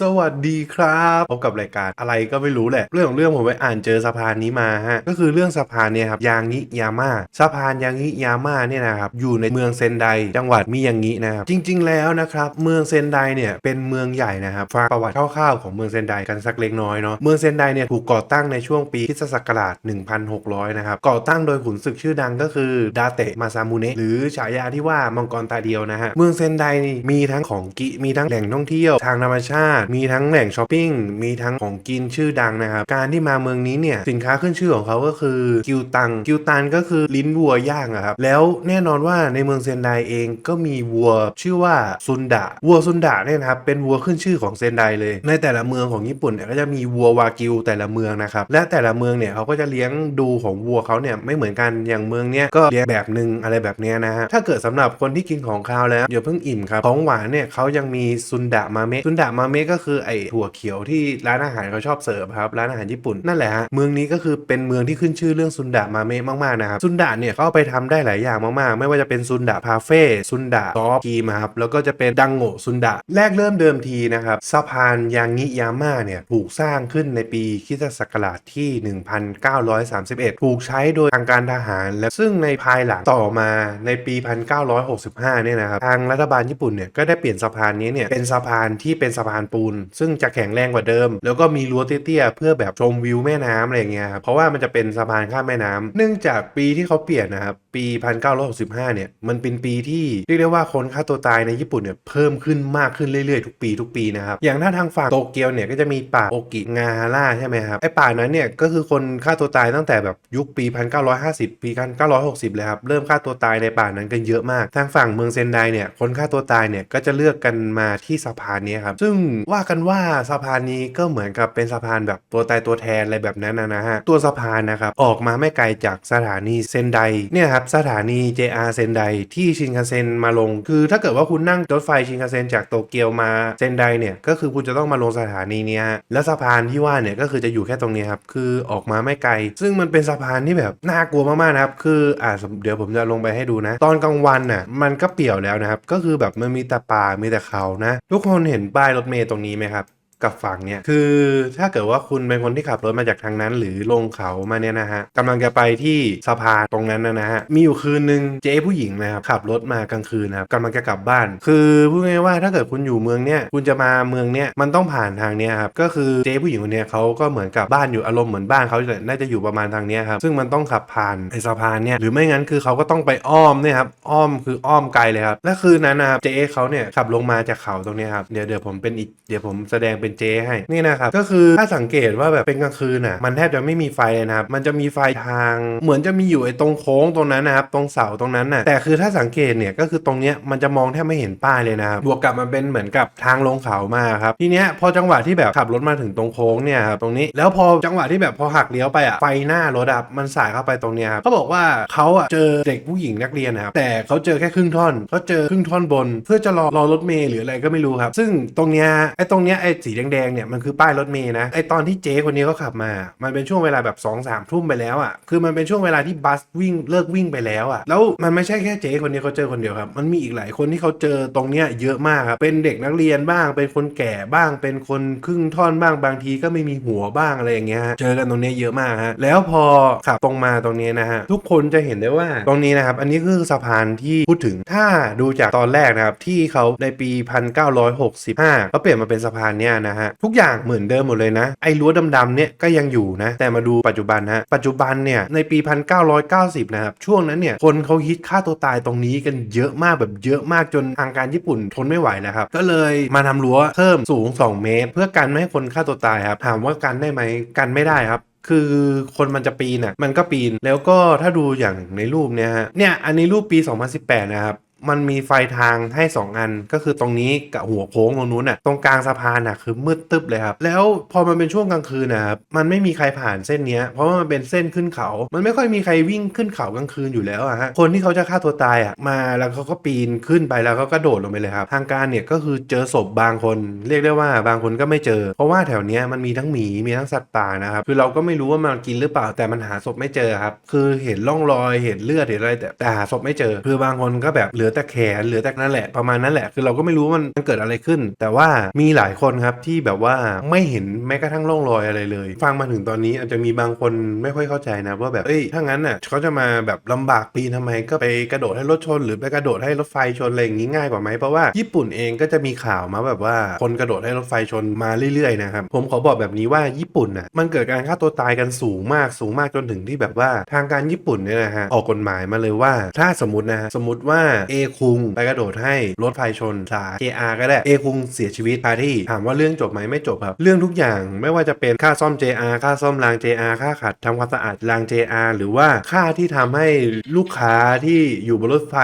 สวัสดีครับพบกับรายการอะไรก็ไม่รู้แหละ เรื่องของเรื่องผมไปอ่านเจอสะพานนี้มาฮะก็คือเรื่องสะพานเนี่ยครับยางิยาม่าสะพานยางิยาม่าเนี่ยนะครับอยู่ในเมืองเซนไดจังหวัดมิยางินะครับจริง ๆ แล้วนะครับเมืองเซนไดเนี่ยเป็นเมืองใหญ่นะครับฟังประวัติคร่าวๆของเมืองเซนไดกันสักเล็กน้อยเนาะเมืองเซนไดเนี่ยถูกก่อตั้งในช่วงปีคริสตศักราช 1600 นะครับก่อตั้งโดยขุนศึกชื่อดังก็คือดาเตะมาซามุเนะหรือฉายาที่ว่ามังกรตาเดียวนะฮะเมืองเซนไดนี่มีทั้งของกิมีทั้งแหล่งท่องเที่ยวทางธรรมชาติมีทั้งแหล่งช้อปปิ้ง มีทั้งของกินชื่อดังนะครับ การที่มาเมืองนี้เนี่ย สินค้าขึ้นชื่อของเขาก็คือกิวตัง กิวตันก็คือลิ้นวัวย่างอะครับ แล้วแน่นอนว่าในเมืองเซนไดเองก็มีวัวชื่อว่าซุนดะ วัวซุนดะเนี่ยนะครับ เป็นวัวขึ้นชื่อของเซนไดเลย ในแต่ละเมืองของญี่ปุ่นเนี่ยก็จะมีวัววากิวแต่ละเมืองนะครับ และแต่ละเมืองเนี่ยเขาก็จะเลี้ยงดูของวัวเขาเนี่ยไม่เหมือนกัน อย่างเมืองเนี้ยก็เลี้ยงแบบหนึ่งอะไรแบบเนี้ยนะฮะ ถ้าเกิดสำหรับคนที่กินของคาวแล้วอย่าเพิ่งอิ่มครับ ของหวานเนี่ยเขายังมีซุนดะมาเมะ ซุนดะมาเมะก็คือไอถั่วเขียวที่ร้านอาหารเขาชอบเสิร์ฟครับร้านอาหารญี่ปุ่นนั่นแหละฮะเมืองนี้ก็คือเป็นเมืองที่ขึ้นชื่อเรื่องซุนดะมาเมะมากๆนะครับซุนดะเนี่ยเขาเอาไปทำได้หลายอย่างมากๆ ไม่ว่าจะเป็นซุนดะพาเฟ่ซุนดะซอฟคีมครับแล้วก็จะเป็นดังโงซุนดะแรกเริ่มเดิมทีนะครับสะพานยางงิยาม่าเนี่ยถูกสร้างขึ้นในปีคิสศักราชที่ 1931 ถูกใช้โดยทางการทหาร และซึ่งในภายหลังต่อมาในปี 1965 เนี่ยนะครับทางรัฐบาลญี่ปุ่นเนี่ยก็ได้เปลี่ยนสะพานนี้เนี่ยเป็นสะพานที่เป็นสะพานปูน ซึ่งจะแข็งแรงกว่าเดิม แล้วก็มีรั้วเตี้ยๆเพื่อแบบชมวิวแม่น้ำอะไรเงี้ยครับเพราะว่ามันจะเป็นสะพานข้ามแม่น้ำเนื่องจากปีที่เขาเปลี่ยนนะครับปี 1965 เนี่ยมันเป็นปีที่เรียกได้ว่าคนฆ่าตัวตายในญี่ปุ่นเนี่ยเพิ่มขึ้นมากขึ้นเรื่อยๆทุกปีทุกปีนะครับอย่างถ้าทางฝั่งโตเกียวเนี่ยก็จะมีป่าโอกิงาฮาร่าใช่ไหมครับไอ้ป่านั้นเนี่ยก็คือคนฆ่าตัวตายตั้งแต่แบบยุคปี 1950 ปี 1960 เลยครับเริ่มฆ่าตัวตายในป่านั้นกันเยอะมาก ทางฝั่งเมืองเซนไดเนี่ยคนฆ่าตัวตายเนี่ยก็จะเลือกกันมาที่สะพานนี้ครับซึ่งว่ากันว่าสะพานนี้ก็เหมือนกับเป็นสะพานแบบตัวตายตัวแทนอะไรแบบนั้นนะฮะตัวสะพานนะครับออกมาไม่ไกลจากสถานีเซนไดเนี่ยครับสถานี JR เซนไดที่ชินคันเซ็นมาลง คือถ้าเกิดว่าคุณนั่งรถไฟชินคันเซ็นจากโตเกียวมาเซนไดเนี่ยก็คือคุณจะต้องมาลงสถานีเนี้ยฮะและสะพานที่ว่าเนี่ยก็คือจะอยู่แค่ตรงนี้ครับคือออกมาไม่ไกล ซึ่งมันเป็นสะพานที่แบบน่ากลัวมากๆนะครับคืออ่าเดี๋ยวผมจะลงไปให้ดูนะ ตอนกลางวันน่ะมันก็เปี่ยวแล้วนะครับก็คือแบบมันมีแต่ป่ามีแต่เขานะ ทุกคนเห็นป้ายรถเมล์ตรงนี้ไหมครับ กับฝั่งเนี่ยคือถ้าเกิดว่าคุณเป็นคนที่ขับรถมาจากทางนั้น หรือลงเขามาเนี่ยนะฮะกำลังจะไปที่สะพานตรงนั้นนะฮะมีอยู่คืนนึงเจ๊ผู้หญิงนะครับขับรถมากลางคืนนะครับกำลังจะกลับบ้าน คือพูดง่ายว่าถ้าเกิดคุณอยู่เมืองเนี่ยคุณจะมาเมืองเนี่ยมันต้องผ่านทางเนี้ยครับก็คือเจ๊ผู้หญิงคนเนี้ยเขาก็เหมือนกับบ้านอยู่อารมณ์เหมือนบ้านเขาเลยน่าจะอยู่ประมาณทางเนี้ยครับซึ่งมันต้องขับผ่านไอ้สะพานเนี่ยหรือไม่งั้นคือเขาก็ต้องไปอ้อมเนี่ยครับอ้อมคืออ้อมไกลเลยครับและคืนนั้นนะครับเจ๊เขาเนี่ยขับลงมาจากเขาตรงนี้ครับเดี๋ยวเดี๋ยวผมเป็นอีกเดี๋ยวผมแสดงเป็นเจให้นี่นะครับก็คือถ้าสังเกตว่าแบบเป็นกลางคืนอะมันแทบจะไม่มีไฟเลยนะครับมันจะมีไฟทางเหมือนจะมีอยู่ไอ้ตรงโค้งตรงนั้นนะครับตรงเสาตรงนั้นน่ะแต่คือถ้าสังเกตเนี่ยก็คือตรงเนี้ยมันจะมองแทบไม่เห็นป้ายเลยนะครับบวกกับมันเป็นเหมือนกับทางลงเขามาครับทีเนี้ยพอจังหวะที่แบบขับรถมาถึงตรงโค้งเนี่ยครับตรงนี้แล้วพอจังหวะที่แบบพอหักเลี้ยวไปอะไฟหน้ารถอะมันสายเข้าไปตรงเนี้ยครับเขาบอกว่าเขาอะเจอเด็กผู้หญิงนักเรียนนะครับแต่เขาเจอแค่ครึ่งท่อนเขาเจอครึ่งท่อนบน เพื่อจะรอรอรถเมล์หรืออะไรก็ไม่รู้ครับ ซึ่งตรงเนี้ยไอ้ตรงเนี้ยไอ้สีแดงๆเนี่ยมันคือป้ายรถเมล์นะไอตอนที่เจ๊คนนี้เขาขับมา มันเป็นช่วงเวลาแบบ2องสามทุ่มไปแล้วอะคือมันเป็นช่วงเวลาที่บัสวิ่งเลิกวิ่งไปแล้วอะแล้วมันไม่ใช่แค่เจ๊คนนี้เขาเจอคนเดียวครับ มันมีอีกหลายคนที่เขาเจอตรงเนี้ยเยอะมากครับเป็นเด็กนักเรียนบ้าง เป็นคนแก่บ้าง เป็นคนครึ่งท่อนบ้างบางทีก็ไม่มีหัวบ้างอะไรอย่างเงี้ยฮะเจอกันตรงเนี้ยเยอะมากฮะแล้วพอขับตรงมาตรงนี้นะฮะทุกคนจะเห็นได้ว่าตรงนี้นะครับอันนี้คือสะพานที่พูดถึงถ้าดูจากตอนแรกนะครับที่เขาในปี 1965เขาเปลี่ยนมาเป็นสะพานเนี้ยนะฮะทุกอย่างเหมือนเดิมหมดเลยนะ ไอ้รั้วดำๆเนี่ยก็ยังอยู่นะ แต่มาดูปัจจุบันฮะปัจจุบันเนี่ยในปี 1990 นะครับ ช่วงนั้นเนี่ยคนเขาฮิตฆ่าตัวตายตรงนี้กันเยอะมากแบบเยอะมากจนทางการญี่ปุ่นทนไม่ไหวแล้วครับ ก็เลยมาทำรั้วเพิ่มสูง 2 เมตร เพื่อกันไม่ให้คนฆ่าตัวตายครับ ถามว่ากันได้ไหมกันไม่ได้ครับคือคนมันจะปีนอะมันก็ปีนแล้วก็ถ้าดูอย่างในรูปเนี่ยฮะเนี่ยอันนี้รูปปี 2018 นะครับ มันมีไฟทางให้ 2 อัน ก็คือตรงนี้กับหัวโค้งตรงนู้นน่ะตรงกลางสะพานน่ะคือมืดตึ๊บเลยครับ แล้วพอมันเป็นช่วงกลางคืนนะครับมันไม่มีใครผ่านเส้นนี้เพราะว่ามันเป็นเส้นขึ้นเขา มันไม่ค่อยมีใครวิ่งขึ้นเขากลางคืนอยู่แล้วอะฮะคนที่เขาจะฆ่าตัวตายอะมาแล้วเขาก็ปีนขึ้นไปแล้วเขาก็โดดลงไปเลยครับทางการเนี่ยก็คือเจอศพบางคน เรียกได้ว่าบางคนก็ไม่เจอ เพราะว่าแถวนี้มันมีทั้งหมีมีทั้งสัตว์ป่านะครับคือเราก็ไม่รู้ว่ามันกินหรือเปล่าแต่มันหาศพไม่เจอครับคือเห็นร่องรอยเห็นเลือดเห็นอะไรแต่แต่หาศพไม่เจอ คือบางคนก็แบบเหลืออแต่แขนเหลือแต่นั่นแหละประมาณนั้นแหละคือเราก็ไม่รู้ว่ามันเกิดอะไรขึ้น แต่ว่ามีหลายคนครับที่แบบว่าไม่เห็นแม้กระทั่งร่องรอยอะไรเลย ฟังมาถึงตอนนี้อาจจะมีบางคนไม่ค่อยเข้าใจนะว่าแบบเอ้ยถ้างั้นน่ะเขาจะมาแบบลำบากปีนทำไมก็ไปกระโดดให้รถชน หรือไปกระโดดให้รถไฟชนอะไรอย่างงี้ง่ายกว่าไหมเพราะว่าญี่ปุ่นเองก็จะมีข่าวมาแบบว่าคนกระโดดให้รถไฟชนมาเรื่อยๆนะครับผมขอบอกแบบนี้ว่าญี่ปุ่นน่ะมันเกิดการฆ่าตัวตายกันสูงมากสูงมากจนถึงที่แบบว่าทางการญี่ปุ่นเนี่ยนะฮะออกกฎหมายมาเลยว่า ถ้าสมมตินะสมมติว่าเอคุงไปกระโดดให้รถไฟชนสา JR ก็ได้เอคุงเสียชีวิตคาที่ถามว่าเรื่องจบไหมไม่จบครับ เรื่องทุกอย่างไม่ว่าจะเป็นค่าซ่อม JR ค่าซ่อมราง JR ค่าขัดทำความสะอาดราง JR หรือว่าค่าที่ทำให้ลูกค้าที่อยู่บนรถไฟ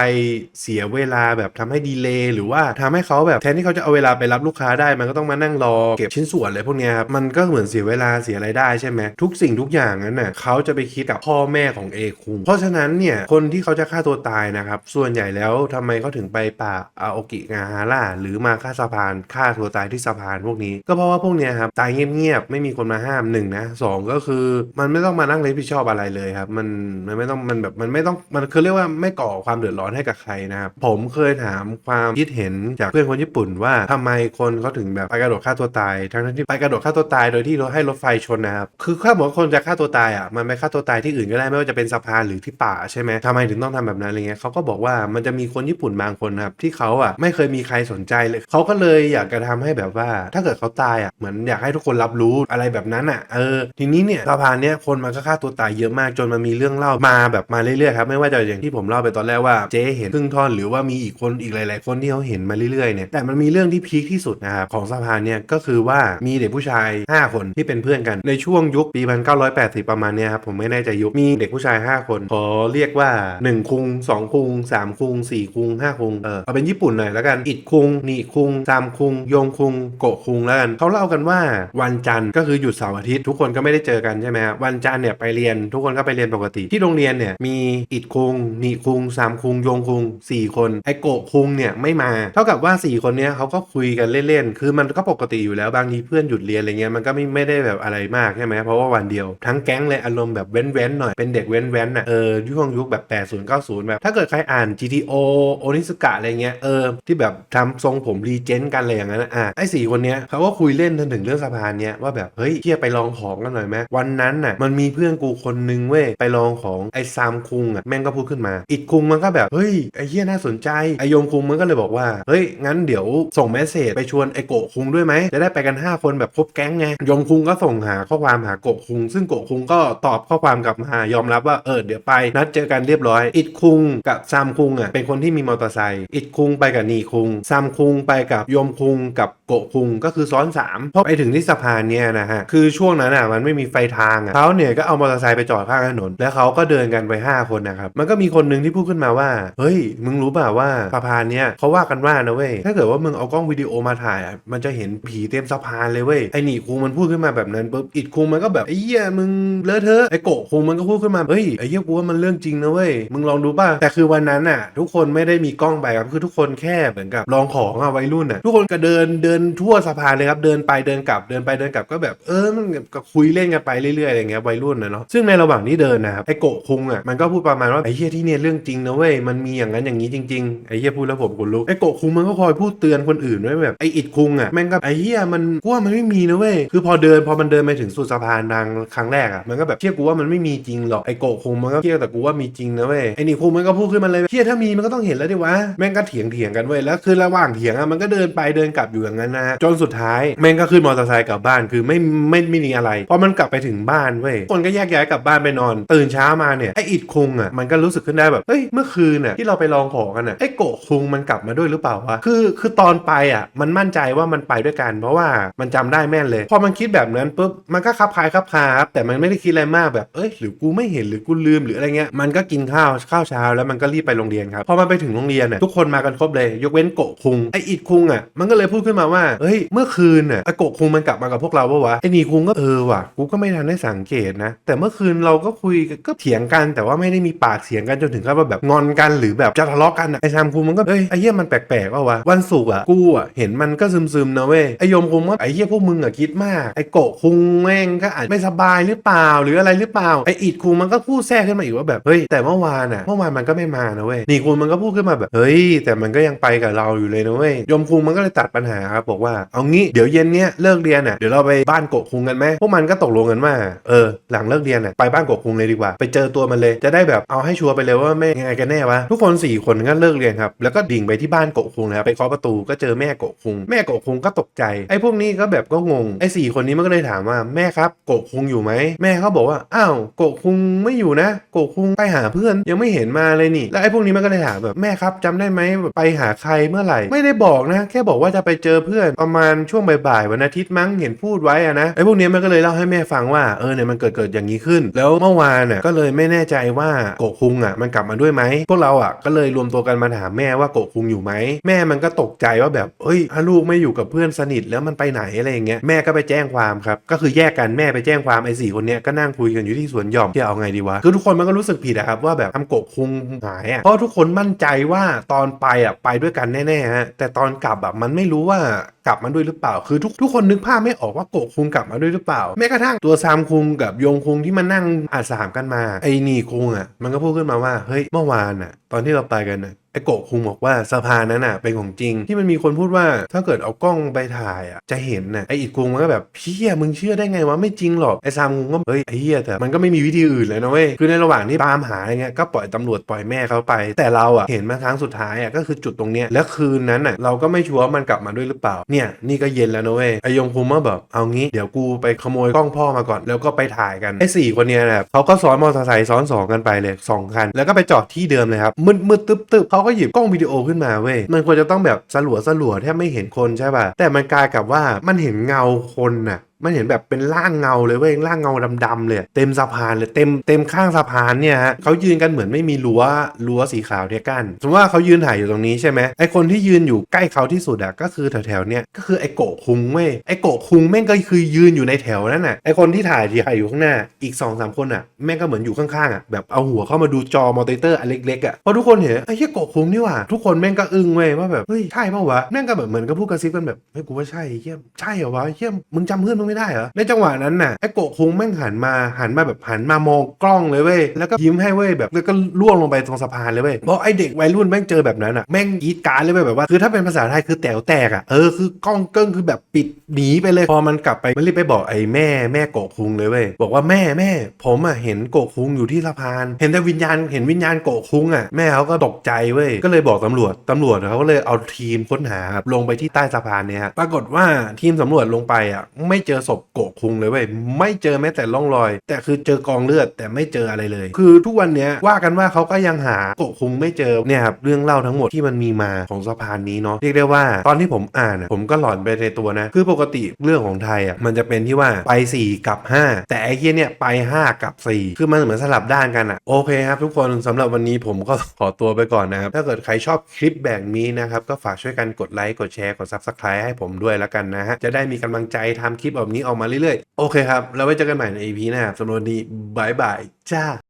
เสียเวลาแบบทำให้ดีเลย์หรือว่าทำให้เขาแบบแทนที่เขาจะเอาเวลาไปรับลูกค้าได้มันก็ต้องมานั่งรอเก็บชิ้นส่วนอะไรพวกนี้ครับมันก็เหมือนเสียเวลาเสียรายได้ใช่ไหมทุกสิ่งทุกอย่างนั้นน่ะเขาจะไปคิดกับพ่อแม่ของเอคุงเพราะฉะนั้นเนี่ยคนที่เขาจะฆ่าตัวตายนะครับส่วนใหญ่แล้วทำไมเขาถึงไปป่าอาโอกิงาฮาร่าหรือมาฆ่าสะพานฆ่าตัวตายที่สะพานพวกนี้ ก็เพราะว่าพวกเนี้ยครับตายเงียบๆไม่มีคนมาห้ามหนึ่งนะสองก็คือมันไม่ต้องมานั่งรับผิดชอบอะไรเลยครับมันมันไม่ต้องมันแบบมันไม่ต้องมันคือเรียกว่าไม่ก่อความเดือดร้อนให้กับใครนะครับผมเคยถามความคิดเห็นจากเพื่อนคนญี่ปุ่นว่าทำไมคนเขาถึงแบบไปกระโดดฆ่าตัวตายทั้งที่ไปกระโดดฆ่าตัวตายโดยที่รถให้รถไฟชนนะครับคือถ้าบอกว่คนจะฆ่าตัวตายอะมันไปฆ่าตัวตายที่อื่นก็ได้ไม่ว่าจะเป็นสะพานหรือที่ป่าใช่ไหมทำไมถึงต้องทำแบบนั้นอะไรเงี้ยเขาก็บอกว่ามันจะมีคนญี่ปุ่นบางคนครับที่เขาอะไม่เคยมีใครสนใจเลยเขาก็เลยอยากจะทำให้แบบว่า ถ้าเกิดเขาตายอะเหมือนอยากให้ทุกคนรับรู้อะไรแบบนั้นอะเออทีนี้เนี่ยสะพานเนี้ยคนมันก็ฆ่าตัวตายเยอะมากจนมันมีเรื่องเล่ามาแบบมาเรื่อยๆครับไม่ว่าจะอย่างที่ผมเล่าไปตอนแรกว่าเจ๊เห็นครึ่งท่อนหรือว่ามีอีกคนอีกหลาย ๆ คนที่เขาเห็นมาเรื่อยๆเนี่ยแต่มันมีเรื่องที่พีคที่สุดนะครับของสะพานเนี่ยก็คือว่ามีเด็กผู้ชาย 5 คนที่เป็นเพื่อนกันในช่วงยุคปี 1980 ประมาณเนี้ยครับผมไม่แน่ใจยุคมีเด็กผู้ชาย 5 คนขอเรียกว่า 1 คุง 2 คุง 3 คุง 4คุง 5 คุง เออ เอาเป็นญี่ปุ่นหน่อยแล้วกัน อิดคุงหนีคุงซามคุง โยงคุง โกะคุงแล้วกันเขาเล่ากันว่าวันจันทร์ก็คือหยุดเสาร์อาทิตย์ทุกคนก็ไม่ได้เจอกันใช่ไหมฮะวันจันทร์เนี่ยไปเรียนทุกคนก็ไปเรียนปกติ ที่โรงเรียนเนี่ยมีอิดคุงหนีคุงซามคุง โยงคุงสี่คนไอโกะคุงเนี่ยไม่มา เท่ากับว่าสี่คนเนี้ยเขาก็คุยกันเล่นๆคือมันก็ปกติอยู่แล้วบางทีเพื่อนหยุดเรียนอะไรเงี้ยมันก็ไม่ไม่ได้แบบอะไรมากใช่ไหมเพราะว่าวันเดียวทั้งแก๊งเลยอารมณ์แบบเว้นๆหน่อยเป็นเด็กเว้นๆน่ะเออช่วงยุคแบบ80 90แบบถ้าเกิดใครอ่าน GTO โอนิสกะอะไรเงี้ยเออที่แบบทำทรงผมรีเจนต์กันอะไรอย่างนั้นอะอะไอ้สี่คนเนี้ยเขาก็คุยเล่นจนถึงเรื่องสะพานเนี้ยว่าแบบเฮ้ยเที่ยไปลองของกันหน่อยไหมวันนั้นน่ะมันมีเพื่อนกูคนนึงเว้ยไปลองของไอ้ซามคุงอะแม่งก็พูดขึ้นมา อิดคุงมันก็แบบเฮ้ยไอ้เหี้ยน่าสนใจไอ้โยมคุงมันก็เลยบอกว่าเฮ้ยงั้นเดี๋ยวส่งเมสเซจไปชวนไอ้โกะคุงด้วยไหมจะได้ไปกัน 5 คนแบบครบแก๊งไงยมคุงก็ส่งหาข้อความหาโกะคุง ซึ่งโกะคุงก็ตอบข้อความกลับมายอมรับว่าเออเดี๋ยวไปนัดเจอกันเรียบร้อย อิดคุงกับซามคุงอะเป็นคนที่มีมอเตอร์ไซค์อิดคุงไปกับนีคุงซามคุงไปกับโยมคุงกับโกะคุงก็คือซ้อนสามพอไปถึงที่สะพานเนี่ยนะฮะคือช่วงนั้นอะมันไม่มีไฟทางอะเขาเนี่ยก็เอามอเตอร์ไซค์ไปจอดข้างถนน แล้วเขาก็เดินกันไป 5 คนนะครับมันก็มีคนหนึ่งที่พูดขึ้นมาว่า เฮ้ย มึงรู้ป่าว่าสะพานเนี่ยเขาว่ากันว่านะเว้ยถ้าเกิดว่ามึงเอากล้องวิดีโอมาถ่ายอะมันจะเห็นผีเต็มสะพานเลยเว้ยไอหนีคุงมันพูดขึ้นมาแบบนั้นปุ๊บอิดคุงมันก็แบบไอ้เหี้ยมึงเลอะเทอะไอโกะคุงมันก็พูดขึ้นมาเฮ้ยไอ้เหี้ยกูว่ามันเรื่องจริงนะเว้ยมึงลองดูป่ะแต่คือวันนั้นอะ ทุกคนไม่ได้มีกล้องไปครับคือทุกคนแค่เหมือนกับลองของอะวัยรุ่นอะทุกคนก็เดินเดินนทั่วสะพานเลยครับเดินไปเดินกลับเดินไปเดินกลับก็แบบเออมันก็คุยเล่นกันไปเรื่อยๆอะไรเงี้ยวัยรุ่นนะเนาะซึ่งในระหว่างที่เดินนะครับไอโกะคุงอะมันก็พูดประมาณว่าไอเหี้ยที่เนี่ยเรื่องจริงนะเว้ยมันมีอย่างนั้นอย่างนี้จริงๆไอเหี้ยพูดแล้วผมขนลุกไอโกะคุงมันก็คอยพูดเตือนคนอื่นไว้แบบไออิดคุงอะแม่งก็ไอเหี้ยมันกูว่ามันไม่มีนะเว้ยคือพอเดินพอมันเดินไปถึงสุดสะพานทางครั้งแรกอะมันก็แบบเชื่อกูว่ามันไม่มีจริงหรอกไอโกะคุงมันก็เชื่อแต่กูว่ามีจริงนะเว้ยไอนี่คุงมันก็พูดขึ้นมาเลยเชื่อถ้ามีมันก็ต้องเห็นแล้วดิวะแม่งก็เถียงเถียงกันเว้ยแล้วคือระหว่างเถียงอะมันก็เดินไปเดินกลับอยู่อย่างนั้นนะจนสุดท้ายแม่งก็ขึ้นมอเตอร์ไซค์กลับบ้านคือไม่ไม่ไม่มีอะไรพอมันกลับไปถึงบ้านเว้ยคนก็แยกย้ายกลับบ้านไปนอน ตื่นเช้ามาเนี่ยไออิดคุงอะมันก็รู้สึกขึ้นได้แบบเฮ้ยเมื่อคืนอะที่เราไปลองของกันอะไอโกะคุงมันกลับมาด้วยหรือเปล่าวะคือคือตอนไปอะมันมั่นใจว่ามันไปด้วยกัน เพราะว่ามันจำได้แม่นเลย พอมันคิดแบบนั้นปุ๊บมันก็คับคายคับคาบแต่มันไม่ได้คิดอะไรมากแบบเอ้ยหรือกูไม่เห็นหรือกูลืมหรืออะไรเงี้ยมันก็กินข้าวข้าวเช้าแล้วมันก็รีบไปโรงเรียนครับพอมันไปถึงโรงเรียนอะทุกคนมากันครบเลย ยกเว้นโกะคุงไออิดคุงอะมันก็เลยพูดขึ้นมาว่าว่า เฮ้ย เมื่อคืนน่ะไอโกะคุงมันกลับมากับพวกเราปะวะ ไอนีคุงก็เออว่ะ กูก็ไม่ทันได้สังเกตนะ แต่เมื่อคืนเราก็คุยก็เถียงกัน แต่ว่าไม่ได้มีปากเสียงกันจนถึงกับว่าแบบงอนกันหรือแบบจะทะเลาะกันอะไอซามคุงมันก็เอ้ย ไอเหี้ยมันแปลกๆว่าวะ วันศุกร์อะกูอะเห็นมันก็ซึมๆนะเว้ย ไอโยมคุงว่าไอเหี้ยพวกมึงอะคิดมาก ไอโกะคุงแม่งก็อาจไม่สบายหรือเปล่าหรืออะไรหรือเปล่า ไออิดคุงมันก็พูดแทรกขึ้นมาอีกว่าแบบ เฮ้ย แต่เมื่อวานอะเมื่อวานมันก็ไม่มานะเว้ยนี่คุงมันก็พูดขึ้นมาแบบ เฮ้ย แต่มันก็ยังไปกับเราอยู่เลยนะเว้ย ยมคุงมันก็เลยตัดปัญหาครับบอกว่าเอางี้เดี๋ยวเย็นเนี้ยเลิกเรียนอะเดี๋ยวเราไปบ้านโกะคุงกันไหมพวกมันก็ตกลงกันว่าเออหลังเลิกเรียนอะไปบ้านโกะคุงเลยดีกว่า ไปเจอตัวมันเลยจะได้แบบเอาให้ชัวร์ไปเลยว่าแม่ยังไงกันแน่วะทุกคนสี่คนก็เลิกเรียนครับแล้วก็ดิ่งไปที่บ้านโกะคุงนะครับไปเคาะประตูก็เจอแม่โกะคุง แม่โกะคุงก็ตกใจไอ้พวกนี้ก็แบบก็งงไอ้สี่คนนี้มันก็เลยถามว่าแม่ครับโกะคุงอยู่ไหมแม่เขาบอกว่าอ้าวโกะคุงไม่อยู่นะ โกะคุงไปหาเพื่อนยังไม่เห็นมาเลยนี่แล้วไอ้พวกนี้มันก็เลยถามแบบแม่ครับจำได้ไหมไปหาใครเมื่อไหร่ไม่ได้บอกนะ แค่บอกว่าจะไปเจอเพื่อนประมาณช่วงบ่ายๆวันอาทิตย์มั้งเห็นพูดไว้อะนะไอ้พวกนี้มันก็เลยเล่าให้แม่ฟังว่าเออเนี่ยมันเกิดเกิดอย่างนี้ขึ้น แล้วเมื่อวานน่ะก็เลยไม่แน่ใจว่าโกคุงอะมันกลับมาด้วยไหมพวกเราอะก็เลยรวมตัวกันมาถามแม่ว่าโกคุงอยู่ไหมแม่มันก็ตกใจว่าแบบเฮ้ยถ้าลูกไม่อยู่กับเพื่อนสนิทแล้วมันไปไหนอะไรอย่างเงี้ยแม่ก็ไปแจ้งความครับก็คือแยกกันแม่ไปแจ้งความไอ้สี่คนเนี้ยก็นั่งคุยกันอยู่ที่สวนหย่อมที่เอาไงดีวะคือทุกคนมันก็รู้สึกผิดอะครับว่าแบบทำโกคุงหายอะเพราะทุกคนมั่นใจว่าตอนไปอะไปด้วยกันแน่ๆฮะแต่ตอนกลับอะมันไม่รู้ว่ากลับมาด้วยหรือเปล่า คือทุกทุกคนนึกภาพไม่ออกว่าโกะคุงกลับมาด้วยหรือเปล่า แม้กระทั่งตัวซามคุงกับโยงคุงที่มันนั่งอาสามกันมาไอ้นี่คุงอะมันก็พูดขึ้นมาว่าเฮ้ยเมื่อวานอะ ตอนที่เราไปกันอะ ไอโกะคุงบอกว่าสะพานนั้นน่ะเป็นของจริง ที่มันมีคนพูดว่าถ้าเกิดเอากล้องไปถ่ายอะจะเห็นน่ะไออิดคุงมันก็แบบเฮียมึงเชื่อได้ไงวะไม่จริงหรอกไอซามคุงก็เฮ้ยไอเฮียแต่มันก็ไม่มีวิธีอื่นเลยนะเว้ยคือในระหว่างที่ตามหาอะไรเงี้ยก็ปล่อยตำรวจปล่อยแม่เขาไป แต่เราอะเห็นมาครั้งสุดท้ายอะก็คือจุดตรงเนี้ยแล้วคืนนั้นอะเราก็ไม่ชัวร์ว่ามันกลับมาด้วยหรือเปล่าเนี่ยนี่ก็เย็นแล้วนะเว้ยไอยงคุงมาแบบเอางี้เดี๋ยวกูไปขโมยกล้องพ่อมาก่อน แล้วก็ไปถ่ายกันไอสี่คนเนี้ยนะเขาก็ซ้อนมอเตอร์ไซค์ซ้อนสองกันไปเลยสองคัน แล้วก็ไปจอดที่เดิมเลยครับมืดมืดตึ๊บตึ๊บเขาก็หยิบกล้องวิดีโอขึ้นมาเว้ยมันควรจะต้องแบบสลัวสลัวแทบไม่เห็นคนใช่ป่ะแต่มันกลายกับว่ามันเห็นเงาคนน่ะมันเห็นแบบเป็นร่างเงาเลยเว้ยร่างเงาดำๆเลยเต็มสะพานเลยเต็มเต็มข้างสะพานเนี่ยฮะเขายืนกันเหมือนไม่มีรั้วรั้วสีขาวเนี่ยกั้นสมมติว่าเขายืนถ่ายอยู่ตรงนี้ใช่ไหมไอคนที่ยืนอยู่ใกล้เขาที่สุดอะก็คือแถวๆเนี่ยก็คือไอโกะคุงเว้ยไอโกะคุงแม่งก็คือยืนอยู่ในแถวนั้นน่ะไอคนที่ถ่ายที่ถ่ายอยู่ข้างหน้าอีก2อสามคนอะแม่งก็เหมือนอยู่ข้างๆอะแบบเอาหัวเข้ามาดูจอมอนิเตอร์อันเล็กๆอะพอทุกคนเห็นไอ้เหี้ยโกะคุงนี่ว่าทุกคนแม่งก็อึ้งเว้ยว่าแบบเฮ้ยใช่เปล่าวะแม่งก็แบบเหมือนกับพูดกระซิบกันแบบเฮ้ยกูว่าใช่เหี้ยใช่เหรอวะเหี้ยมึงจำเพื่อนไม่ได้เหรอในจังหวะนั้นน่ะไอ้โกะคุงแม่งหันมาหันมาแบบหันมามองกล้องเลยเว้ยแล้วก็ยิ้มให้เว้ยแบบแล้วก็ล่วงลงไปตรงสะพานเลยเว้ยเพราะไอ้เด็กวัยรุ่นแม่งเจอแบบนั้นอะแม่งกรีดการเลยเว้ยแบบว่าคือถ้าเป็นภาษาไทยคือแต๋วแตกอะเออคือกล้องเกิ้งคือแบบปิดหนีไปเลยพอมันกลับไปมันรีบไปบอกไอ้แม่แม่โกะคุงเลยเว้ยบอกว่าแม่แม่ผมอะเห็นโกะคุงอยู่ที่สะพาน เห็นแต่วิญญาณเห็นวิญญาณโกะคุงอะแม่เขาก็ตกใจเว้ยก็เลยบอกตำรวจตำรวจเขาก็เลยเอาทีมค้นหาลงไปที่ใต้สะพานเนี่ยฮะปรากฏว่าทีมสำรวจลงไปอะไม่เจอศพโกะคุงเลยเว้ยไม่เจอแม้แต่ร่องรอย แต่คือเจอกองเลือดแต่ไม่เจออะไรเลย คือทุกวันนี้ว่ากันว่าเขาก็ยังหาโกะคุงไม่เจอเนี่ยครับเรื่องเล่าทั้งหมดที่มันมีมาของสะพานนี้เนาะเรียกได้ว่าตอนที่ผมอ่านผมก็หลอนไปในตัวนะ คือปกติเรื่องของไทยอะมันจะเป็นที่ว่าไป 4 กับ 5 แต่ไอ้เคียเนี่ยไป 5 กับ 4 คือมันเหมือนสลับด้านกันอะโอเคครับ ทุกคนสำหรับวันนี้ผมก็ขอตัวไปก่อนนะครับ ถ้าเกิดใครชอบคลิปแบบนี้นะครับ ก็ฝากช่วยกันกดไลค์กดแชร์กด Subscribe ให้ผมด้วยแล้วกันนะฮะจะได้มีกำลังใจทำคลิปแบบนี้ออกมาเรื่อยๆ โอเคครับ แล้วไว้เจอกันใหม่ใน EP หน้าสำหรับวันนี้บายบายจ้า